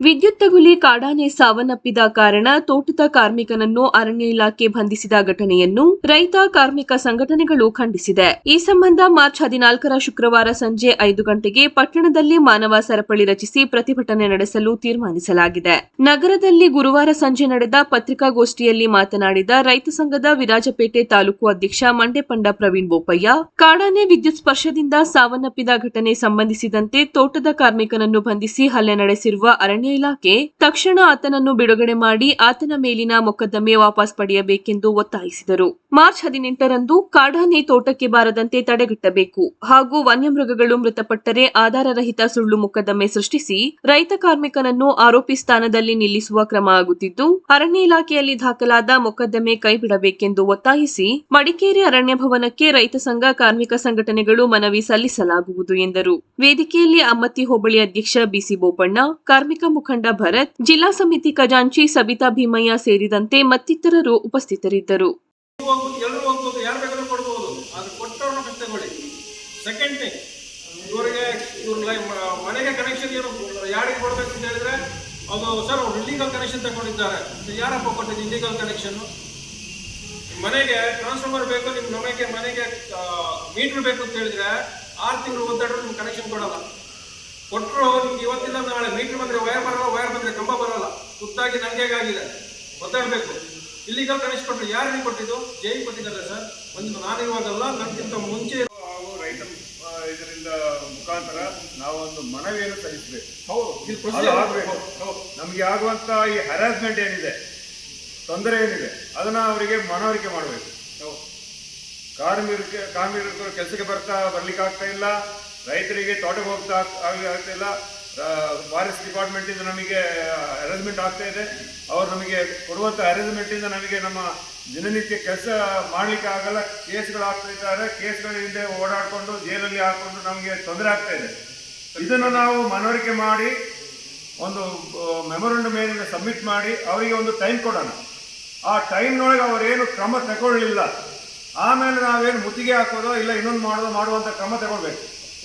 ವಿದ್ಯುತ್ ತಗುಲಿ ಕಾಡಾನೆ ಸಾವನ್ನಪ್ಪಿದ ಕಾರಣ ತೋಟದ ಕಾರ್ಮಿಕನನ್ನು ಅರಣ್ಯ ಇಲಾಖೆ ಬಂಧಿಸಿದ ಘಟನೆಯನ್ನು ರೈತ ಕಾರ್ಮಿಕ ಸಂಘಟನೆಗಳು ಖಂಡಿಸಿದೆ. ಈ ಸಂಬಂಧ ಮಾರ್ಚ್ ಹದಿನಾಲ್ಕರ ಶುಕ್ರವಾರ ಸಂಜೆ ಐದು ಗಂಟೆಗೆ ಪಟ್ಟಣದಲ್ಲಿ ಮಾನವ ಸರಪಳಿ ರಚಿಸಿ ಪ್ರತಿಭಟನೆ ನಡೆಸಲು ತೀರ್ಮಾನಿಸಲಾಗಿದೆ. ನಗರದಲ್ಲಿ ಗುರುವಾರ ಸಂಜೆ ನಡೆದ ಪತ್ರಿಕಾಗೋಷ್ಠಿಯಲ್ಲಿ ಮಾತನಾಡಿದ ರೈತ ಸಂಘದ ವಿರಾಜಪೇಟೆ ತಾಲೂಕು ಅಧ್ಯಕ್ಷ ಮಂಡೆಪಂಡ ಪ್ರವೀಣ್ ಬೋಪಯ್ಯ, ಕಾಡಾನೆ ವಿದ್ಯುತ್ ಸ್ಪರ್ಶದಿಂದ ಸಾವನ್ನಪ್ಪಿದ ಘಟನೆ ಸಂಬಂಧಿಸಿದಂತೆ ತೋಟದ ಕಾರ್ಮಿಕನನ್ನು ಬಂಧಿಸಿ ಹಲ್ಲೆ ನಡೆಸಿರುವ ಅರಣ್ಯ ಇಲಾಖೆ ತಕ್ಷಣ ಆತನನ್ನು ಬಿಡುಗಡೆ ಮಾಡಿ ಆತನ ಮೇಲಿನ ಮೊಕದ್ದಮೆ ವಾಪಸ್ ಪಡೆಯಬೇಕೆಂದು ಒತ್ತಾಯಿಸಿದರು. ಮಾರ್ಚ್ ಹದಿನೆಂಟರಂದು ಕಾಡಾನೆ ತೋಟಕ್ಕೆ ಬಾರದಂತೆ ತಡೆಗಟ್ಟಬೇಕು. ಹಾಗೂ ವನ್ಯಮೃಗಗಳು ಮೃತಪಟ್ಟರೆ ಆಧಾರರಹಿತ ಸುಳ್ಳು ಮೊಕದ್ದಮೆ ಸೃಷ್ಟಿಸಿ ರೈತ ಕಾರ್ಮಿಕನನ್ನು ಆರೋಪಿ ಸ್ಥಾನದಲ್ಲಿ ನಿಲ್ಲಿಸುವ ಕ್ರಮ ಆಗುತ್ತಿದ್ದು, ಅರಣ್ಯ ಇಲಾಖೆಯಲ್ಲಿ ದಾಖಲಾದ ಮೊಕದ್ದಮೆ ಕೈಬಿಡಬೇಕೆಂದು ಒತ್ತಾಯಿಸಿ ಮಡಿಕೇರಿ ಅರಣ್ಯ ಭವನಕ್ಕೆ ರೈತ ಸಂಘ ಕಾರ್ಮಿಕ ಸಂಘಟನೆಗಳು ಮನವಿ ಸಲ್ಲಿಸಲಾಗುವುದು ಎಂದರು. ವೇದಿಕೆಯಲ್ಲಿ ಅಮ್ಮತ್ತಿ ಹೋಬಳಿ ಅಧ್ಯಕ್ಷ ಬಿಸಿ ಬೋಪಣ್ಣ, ಕಾರ್ಮಿಕ ಮುಖಂಡ ಭರತ್ ಜಿಲ್ಲಾ ಸಮಿತಿ ಖಜಾಂಚಿ ಸಬಿತಾ ಭೀಮಯ್ಯ ಸೇರಿದಂತೆ ಮತ್ತಿತರರು ಉಪಸ್ಥಿತರಿದ್ದರು ಮನೆಗೆ ಕನೆಕ್ಷನ್ ಏನು ಯಾರಿಗೆ ಕೊಡ್ಬೇಕು ಅಂತ ಹೇಳಿದ್ರೆ ಅದು ಸರ್ ಅವ್ರು ಕನೆಕ್ಷನ್ ತಗೊಂಡಿದ್ದಾರೆ ಯಾರಪ್ಪ ಕೊಟ್ಟಿದ್ದು ಇಲ್ಲಿಗಲ್ ಕನೆಕ್ಷನ್ ಮನೆಗೆ ಟ್ರಾನ್ಸ್ಫಾರ್ಮರ್ ಬೇಕು ನಿಮ್ಮ ನಮಗೆ ಮನೆಗೆ ಮೀಟ್ರ್ ಬೇಕು ಅಂತ ಹೇಳಿದ್ರೆ ಆರು ತಿಂಗಳು ಒದ್ದಾಡ್ರು ನಿಮ್ಗೆ ಕನೆಕ್ಷನ್ ಕೊಡಲ್ಲ ಕೊಟ್ಟರು ನಿಮ್ಗೆ ಇವತ್ತಿಲ್ಲ ನಾಳೆ ಮೀಟರ್ ಬಂದರೆ ವೈರ್ ಬರಲ್ಲ ವೈರ್ ಬಂದ್ರೆ ಕಂಬ ಬರಲ್ಲ. ತುತ್ತಾಗಿ ಆಗಿಲ್ಲ ಒದ್ದಾಡಬೇಕು. ಇಲ್ಲಿಗಲ್ ಕನೆಕ್ಷನ್ ಕೊಟ್ಟರು ಯಾರಿಗೆ ಕೊಟ್ಟಿದ್ದು? ಜೈ ಕೊಟ್ಟಿದ್ದಾರೆ ಸರ್? ಒಂದು ನಾನು ಇವಾಗಲ್ಲ ನನಗಿಂತ ಮುಂಚೆ ನಾವು ರೈತ ಇದರಿಂದ ಮುಖಾಂತರ ನಾವೊಂದು ಮನವಿಯನ್ನು ಸಲ್ಲಿಸಬೇಕು. ಹೌದು. ನಮಗೆ ಆಗುವಂತ ಈ ಹರಾಸ್ಮೆಂಟ್ ಏನಿದೆ ತೊಂದರೆ ಏನಿದೆ ಅದನ್ನ ಅವರಿಗೆ ಮನವರಿಕೆ ಮಾಡಬೇಕು. ಹೌದು. ಕಾರ್ಮಿಕ ಕಾರ್ಮಿಕರು ಕೆಲಸಕ್ಕೆ ಬರ್ತಾ ಬರ್ಲಿಕ್ಕೆ ಆಗ್ತಾ ಇಲ್ಲ. ರೈತರಿಗೆ ತೋಟಕ್ಕೆ ಹೋಗ್ತಾ ಆಗ್ತಿಲ್ಲ ಫಾರೆಸ್ಟ್ ಡಿಪಾರ್ಟ್ಮೆಂಟ್ ಇಂದ ನಮಗೆ ಅರೇಂಜ್ಮೆಂಟ್ ಆಗ್ತಾ ಇದೆ. ಅವ್ರು ನಮಗೆ ಕೊಡುವಂಥ ಅರೇಂಜ್ಮೆಂಟಿಂದ ನಮಗೆ ನಮ್ಮ ದಿನನಿತ್ಯ ಕೆಲಸ ಮಾಡ್ಲಿಕ್ಕೆ ಆಗಲ್ಲ. ಕೇಸ್ಗಳು ಆಗ್ತಾ ಇದ್ದಾರೆ. ಕೇಸ್ಗಳ ಹಿಂದೆ ಓಡಾಡ್ಕೊಂಡು ಜೈಲಲ್ಲಿ ಹಾಕೊಂಡು ನಮಗೆ ತೊಂದರೆ ಆಗ್ತಾ ಇದೆ. ಇದನ್ನು ನಾವು ಮನವರಿಕೆ ಮಾಡಿ, ಒಂದು ಮೆಮೊರಂಡಮ್ ಏನಿದೆ ಸಬ್ಮಿಟ್ ಮಾಡಿ, ಅವರಿಗೆ ಒಂದು ಟೈಮ್ ಕೊಡೋಣ. ಆ ಟೈಮ್ನೊಳಗೆ ಅವರೇನು ಕ್ರಮ ತಗೊಳ್ಳಿಲ್ಲ. ಆಮೇಲೆ ನಾವೇನು ಮುತ್ತಿಗೆ ಹಾಕೋದೋ ಇಲ್ಲ ಇನ್ನೊಂದು ಮಾಡೋದೋ ಮಾಡುವಂಥ ಕ್ರಮ ತಗೊಳ್ಬೇಕು.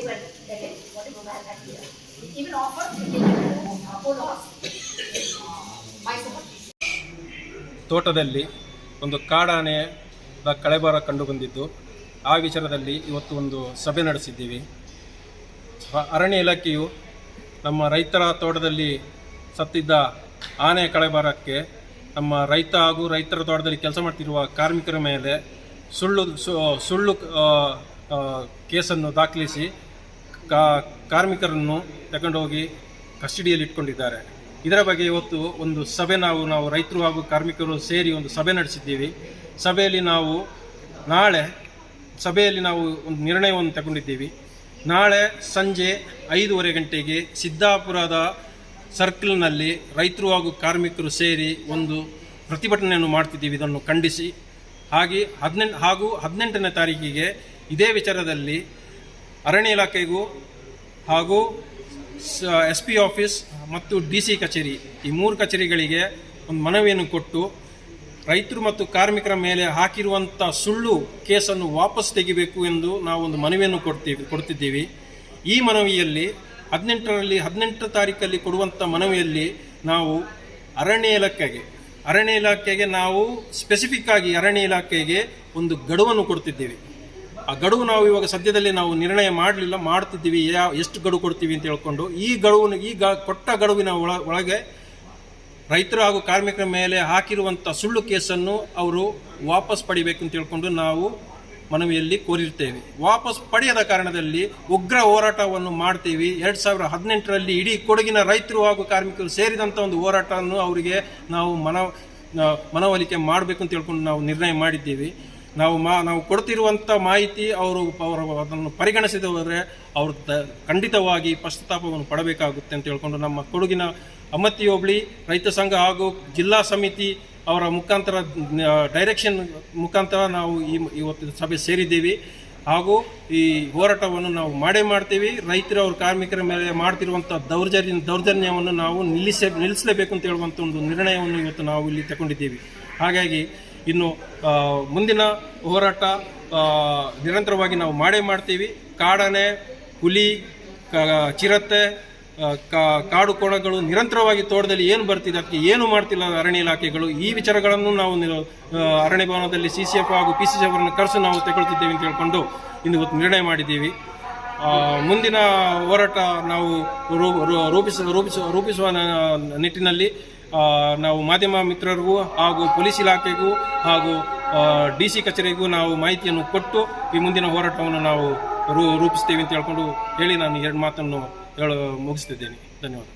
even ತೋಟದಲ್ಲಿ ಒಂದು ಕಾಡಾನೆಯ ಕಳೆಬರ ಕಂಡುಬಂದಿದ್ದು, ಆ ವಿಚಾರದಲ್ಲಿ ಇವತ್ತು ಒಂದು ಸಭೆ ನಡೆಸಿದ್ದೀವಿ. ಅರಣ್ಯ ಇಲಾಖೆಯು ನಮ್ಮ ರೈತರ ತೋಟದಲ್ಲಿ ಸತ್ತಿದ್ದ ಆನೆ ಕಳೆಬರಕ್ಕೆ ನಮ್ಮ ರೈತ ಹಾಗೂ ರೈತರ ತೋಟದಲ್ಲಿ ಕೆಲಸ ಮಾಡ್ತಿರುವ ಕಾರ್ಮಿಕರ ಮೇಲೆ ಸುಳ್ಳು ಸುಳ್ಳು ಕೇಸನ್ನು ದಾಖಲಿಸಿ ಕಾ ಕಾರ್ಮಿಕರನ್ನು ತಗೊಂಡೋಗಿ ಕಸ್ಟಡಿಯಲ್ಲಿ ಇಟ್ಕೊಂಡಿದ್ದಾರೆ. ಇದರ ಬಗ್ಗೆ ಇವತ್ತು ಒಂದು ಸಭೆ ನಾವು ನಾವು ರೈತರು ಹಾಗೂ ಕಾರ್ಮಿಕರು ಸೇರಿ ಒಂದು ಸಭೆ ನಡೆಸಿದ್ದೀವಿ. ಸಭೆಯಲ್ಲಿ ನಾವು ನಾಳೆ ಸಭೆಯಲ್ಲಿ ನಾವು ಒಂದು ನಿರ್ಣಯವನ್ನು ತಗೊಂಡಿದ್ದೀವಿ. ನಾಳೆ ಸಂಜೆ ಐದೂವರೆ ಗಂಟೆಗೆ ಸಿದ್ದಾಪುರದ ಸರ್ಕಲ್ನಲ್ಲಿ ರೈತರು ಹಾಗೂ ಕಾರ್ಮಿಕರು ಸೇರಿ ಒಂದು ಪ್ರತಿಭಟನೆಯನ್ನು ಮಾಡ್ತಿದ್ದೀವಿ. ಇದನ್ನು ಖಂಡಿಸಿ. ಹಾಗೆ ಹದಿನೆಂಟು, ಹಾಗೂ ಹದಿನೆಂಟನೇ ತಾರೀಕಿಗೆ ಇದೇ ವಿಚಾರದಲ್ಲಿ ಅರಣ್ಯ ಇಲಾಖೆಗೂ ಹಾಗೂ ಎಸ್ ಪಿ ಆಫೀಸ್ ಮತ್ತು ಡಿ ಸಿ ಕಚೇರಿ ಈ ಮೂರು ಕಚೇರಿಗಳಿಗೆ ಒಂದು ಮನವಿಯನ್ನು ಕೊಟ್ಟು ರೈತರು ಮತ್ತು ಕಾರ್ಮಿಕರ ಮೇಲೆ ಹಾಕಿರುವಂಥ ಸುಳ್ಳು ಕೇಸನ್ನು ವಾಪಸ್ ತೆಗಿಬೇಕು ಎಂದು ನಾವು ಒಂದು ಮನವಿಯನ್ನು ಕೊಡ್ತೀವಿ, ಕೊಡ್ತಿದ್ದೀವಿ. ಈ ಮನವಿಯಲ್ಲಿ ಹದಿನೆಂಟರಲ್ಲಿ ಹದಿನೆಂಟು ತಾರೀಕಲ್ಲಿ ಕೊಡುವಂಥ ಮನವಿಯಲ್ಲಿ ನಾವು ಅರಣ್ಯ ಇಲಾಖೆಗೆ ಅರಣ್ಯ ಇಲಾಖೆಗೆ ನಾವು ಸ್ಪೆಸಿಫಿಕ್ ಆಗಿ ಅರಣ್ಯ ಇಲಾಖೆಗೆ ಒಂದು ಗಡುವನ್ನು ಕೊಡ್ತಿದ್ದೀವಿ. ಆ ಗಡುವು ನಾವು ಇವಾಗ ಸದ್ಯದಲ್ಲಿ ನಾವು ನಿರ್ಣಯ ಮಾಡಲಿಲ್ಲ, ಮಾಡ್ತಿದ್ದೀವಿ ಯಾವ ಎಷ್ಟು ಗಡುವು ಕೊಡ್ತೀವಿ ಅಂತ ಹೇಳ್ಕೊಂಡು ಈ ಗಡುವನ್ನು, ಈ ಕೊಟ್ಟ ಗಡುವಿನ ಒಳ, ಒಳಗೆ ರೈತರು ಹಾಗೂ ಕಾರ್ಮಿಕರ ಮೇಲೆ ಹಾಕಿರುವಂಥ ಸುಳ್ಳು ಕೇಸನ್ನು ಅವರು ವಾಪಸ್ ಪಡಿಬೇಕು ಅಂತ ಹೇಳ್ಕೊಂಡು ನಾವು ಮನವಿಯಲ್ಲಿ ಕೋರಿರ್ತೇವೆ. ವಾಪಸ್ ಪಡೆಯದ ಕಾರಣದಲ್ಲಿ ಉಗ್ರ ಹೋರಾಟವನ್ನು ಮಾಡ್ತೀವಿ. ಎರಡು ಸಾವಿರ ಹದಿನೆಂಟರಲ್ಲಿ ಇಡೀ ಕೊಡಗಿನ ರೈತರು ಹಾಗೂ ಕಾರ್ಮಿಕರು ಸೇರಿದಂಥ ಒಂದು ಹೋರಾಟವನ್ನು ಅವರಿಗೆ ನಾವು ಮನ ಮನವೊಲಿಕೆ ಮಾಡಬೇಕು ಅಂತ ಹೇಳ್ಕೊಂಡು ನಾವು ನಿರ್ಣಯ ಮಾಡಿದ್ದೀವಿ. ನಾವು ಮಾ, ನಾವು ಕೊಡ್ತಿರುವಂಥ ಮಾಹಿತಿ ಅವರು ಅವರು ಅದನ್ನು ಪರಿಗಣಿಸದೆ ಹೋದರೆ ಅವರು ತ- ಖಂಡಿತವಾಗಿ ಪಶ್ಚಾತ್ತಾಪವನ್ನು ಪಡಬೇಕಾಗುತ್ತೆ ಅಂತ ಹೇಳ್ಕೊಂಡು ನಮ್ಮ ಕೊಡಗಿನ ಅಮ್ಮತ್ತಿ ಹೋಬಳಿ ರೈತ ಸಂಘ ಹಾಗೂ ಜಿಲ್ಲಾ ಸಮಿತಿ ಅವರ ಮುಖಾಂತರ ಡೈರೆಕ್ಷನ್ ಮುಖಾಂತರ ನಾವು ಈ, ಇವತ್ತು ಸಭೆ ಸೇರಿದ್ದೀವಿ. ಹಾಗೂ ಈ ಹೋರಾಟವನ್ನು ನಾವು ಮಾಡೇ ಮಾಡ್ತೀವಿ. ರೈತರು ಅವ್ರ ಕಾರ್ಮಿಕರ ಮೇಲೆ ಮಾಡ್ತಿರುವಂಥ ದೌರ್ಜನ್ಯ, ದೌರ್ಜನ್ಯವನ್ನು ನಾವು ನಿಲ್ಲಿಸ, ನಿಲ್ಲಿಸಲೇಬೇಕು ಅಂತ ಹೇಳುವಂಥ ಒಂದು ನಿರ್ಣಯವನ್ನು ಇವತ್ತು ನಾವು ಇಲ್ಲಿ ತಗೊಂಡಿದ್ದೀವಿ. ಹಾಗಾಗಿ ಇನ್ನು ಮುಂದಿನ ಹೋರಾಟ ನಿರಂತರವಾಗಿ ನಾವು ಮಾಡೇ ಮಾಡ್ತೀವಿ. ಕಾಡನೆ, ಹುಲಿ ಚಿರತೆ ಕಾಡು ಕೋಣಗಳು ನಿರಂತರವಾಗಿ ತೋಟದಲ್ಲಿ ಏನು ಬರ್ತಿದೆ, ಅದಕ್ಕೆ ಏನು ಮಾಡ್ತಿಲ್ಲ ಅರಣ್ಯ ಇಲಾಖೆಗಳು, ಈ ವಿಚಾರಗಳನ್ನು ನಾವು ಅರಣ್ಯ ಭವನದಲ್ಲಿ ಸಿ ಸಿ ಎಫ್ ಹಾಗೂ ಪಿ ಸಿ ಸಿ ಅವರನ್ನು ಕರೆಸು ನಾವು ತಗೊಳ್ತಿದ್ದೇವೆ ಅಂತ ಹೇಳ್ಕೊಂಡು ಇಂದು ನಿರ್ಣಯ ಮಾಡಿದ್ದೀವಿ. ಮುಂದಿನ ಹೋರಾಟ ನಾವು ರೂಪಿಸ ರೂಪಿಸುವ ರೂಪಿಸುವ ನಿಟ್ಟಿನಲ್ಲಿ ನಾವು ಮಾಧ್ಯಮ ಮಿತ್ರರಿಗೂ ಹಾಗೂ ಪೊಲೀಸ್ ಇಲಾಖೆಗೂ ಹಾಗೂ ಡಿ ಸಿ ಕಚೇರಿಗೂ ನಾವು ಮಾಹಿತಿಯನ್ನು ಕೊಟ್ಟು ಈ ಮುಂದಿನ ಹೋರಾಟವನ್ನು ನಾವು ರೂ ರೂಪಿಸ್ತೇವೆ ಅಂತ ಹೇಳ್ಕೊಂಡು ಹೇಳಿ ನಾನು ಎರಡು ಮಾತನ್ನು ಹೇಳ, ಮುಗಿಸ್ತಿದ್ದೇನೆ. ಧನ್ಯವಾದ.